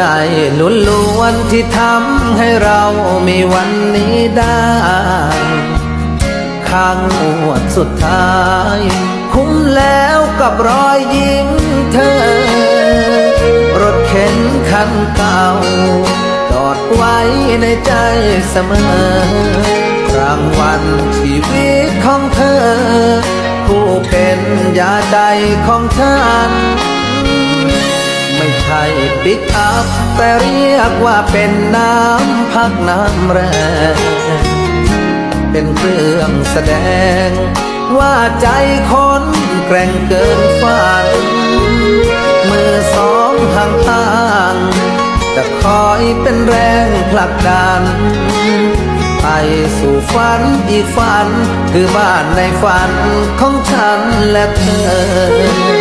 ใจล้วนล้วนๆที่ทำให้เรามีวันนี้ได้ ข้างงวดสุดท้าย คุ้มแล้วกับรอยยิ้มเธอ รถเข็นคันเก่าจอดไว้ในใจเสมอรางวัลชีวิตของเธอ ผู้เป็นยาใจของฉันไม่ ใช่ปิกอัพแต่เรียกว่าเป็นน้ำพักน้ำแรงเป็นเครื่องแสดง ว่าใจคนแกร่งเกินฝันมือสองห่างทางจะคอยเป็นแรงผลักดัน ไปสู่ฝันอีกฝัน คือบ้านในฝันของฉันและเธอ